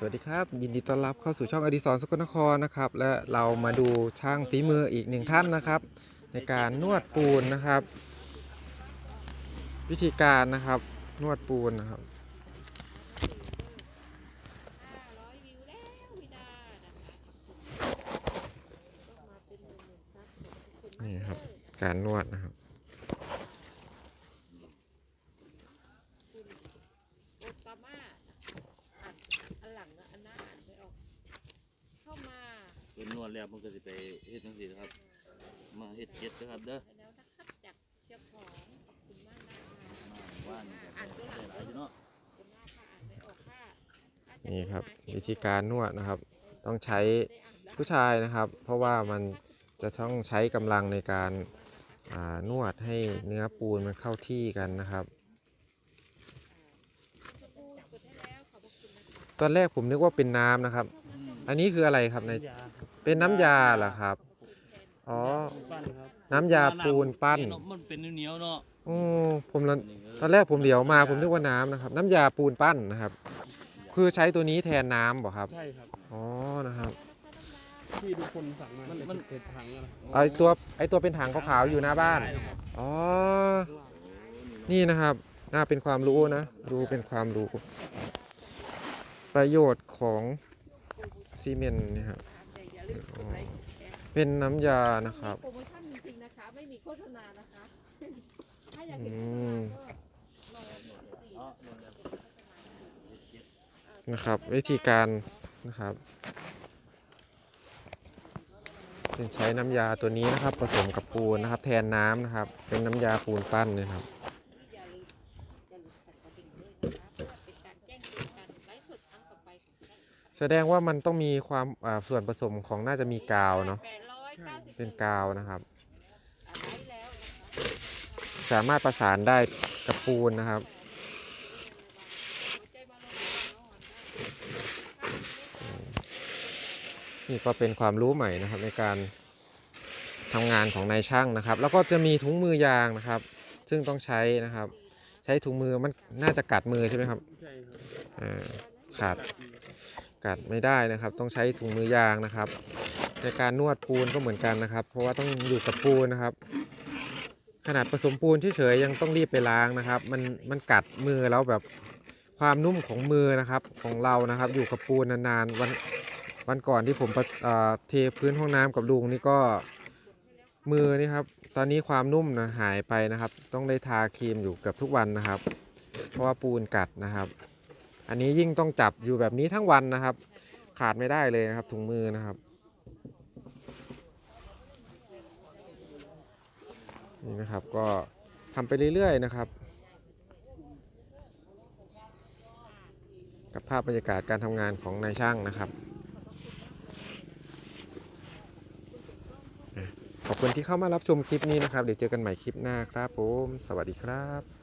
สวัสดีครับ ยินดีต้อนรับเข้าสู่ช่องอดิศรสกลนครนะครับ และเรามาดูช่างฝีมืออีกหนึ่งท่านนะครับ ในการนวดปูนนะครับ วิธีการนะครับนวดปูนนะครับ นี่ครับ การนวดนะครับ โอตาม่าอัดอัน หลังอะอันหน้าอ่านไม่ออก เข้ามาเป็นนวดแล้วมันก็สิไปเฮ็ดจังซี่นะครับ มาเฮ็ดเก็ดนะครับเด้อไปแล้วนะครับจากเชียงของขอบคุณมากนะคะมาว่านนี่ก็อ่านตัวหลังได้หลายอยู่เนาะคุณมากค่ะอ่านไม่ออกค่ะถ้าจะนี่ครับดูมเขียนวิธีการนวดนะครับ ต้องใช้ได้อ่านแล้วผู้ชายนะครับ เพราะว่ามันจะต้องใช้กำลังในการอ่านวดให้เนื้อปูนมันเข้าที่กันนะครับ พูดกดให้แล้วขอบพระคุณนะคะ ตอนแรกผมนึกว่าเป็นน้ำนะครับ อันนี้คืออะไรครับในยาครับเป็นน้ำยาเหรอครับ อ๋อ ปั้นครับน้ำยาปูนปั้นมันเป็นเหนียวๆเนาะโอ้ผมละตอนแรกผมเหลียวมาผมนึกว่าน้ำนะครับ น้ำยาปูนปั้นนะครับ คือใช้ตัวนี้แทนน้ำบ่ครับ ใช่ครับ อ๋อ นะครับ ที่ทุกคนสั่งมามันเป็นถังอะไรไอตัวไอตัวเป็นถังขาวๆอยู่หน้าบ้าน ใช่ครับอ๋อ นี่นะครับ น่าเป็นความรู้นะ ดูเป็นความรู้ ประโยชน์ของซีเมนต์นี่ครับอย่าลืมกดไลค์กดแชร์เป็นน้ำยานะครับ มีโปรโมชั่นจริงๆนะคะ ไม่มีโฆษณานะคะ ถ้าอยากอืเห็นโฆษมณาก็รอสี่เนาะนะครับ วิธีการนะครับเป็นใช้น้ำยาตัวนี้นะครับ ผสมกับปูนนะครับ แทนน้ำนะครับ เป็นน้ำยาปูนปั้นเนยครับ แสดงว่ามันต้องมีความอ่าส่วนผสมของน่าจะมีกาวเนาะแปดร้อยเก้าสิบเป็นกาวนะครับอ่าไลฟ์แล้วนะคะสามารถประสานได้กับปูนนะครับ หัวใจมาลงนอนได้นี่ก็เป็นความรู้ใหม่นะครับในการทำงานของนายช่างนะครับ แล้วก็จะมีถุงมือยางนะครับ ซึ่งต้องใช้นะครับ ใช้ถุงมือมันน่าจะกัดมือใช่ไหมครับใช่ครับอ่าขาด กัดไม่ได้นะครับ ต้องใช้ถุงมือยางนะครับ ในการนวดปูนก็เหมือนกันนะครับ เพราะว่าต้องอยู่กับปูนนะครับ ขนาดผสมปูนเฉยๆยังต้องรีบไปล้างนะครับ มันมันกัดมือแล้วแบบความนุ่มของมือนะครับของเรานะครับ อยู่กับปูนนานๆวันวันก่อนที่ผมเทพื้นห้องน้ำกับลุงนี่ก็มือนี่ครับ ตอนนี้ความนุ่มนะหายไปนะครับ ต้องได้ทาครีมอยู่เกือบทุกวันนะครับ เพราะว่าปูนกัดนะครับ อันนี้ยิ่งต้องจับอยู่แบบนี้ทั้งวันนะครับ ขาดไม่ได้เลยนะครับถุงมือนะครับนี่นะครับก็ทำไปเรื่อยๆนะครับ กับภาพบรรยากาศการทำงานของนายช่างนะครับขอบคุณที่เข้ามารับชมคลิปนี้นะครับ เดี๋ยวเจอกันใหม่คลิปหน้าครับผม สวัสดีครับ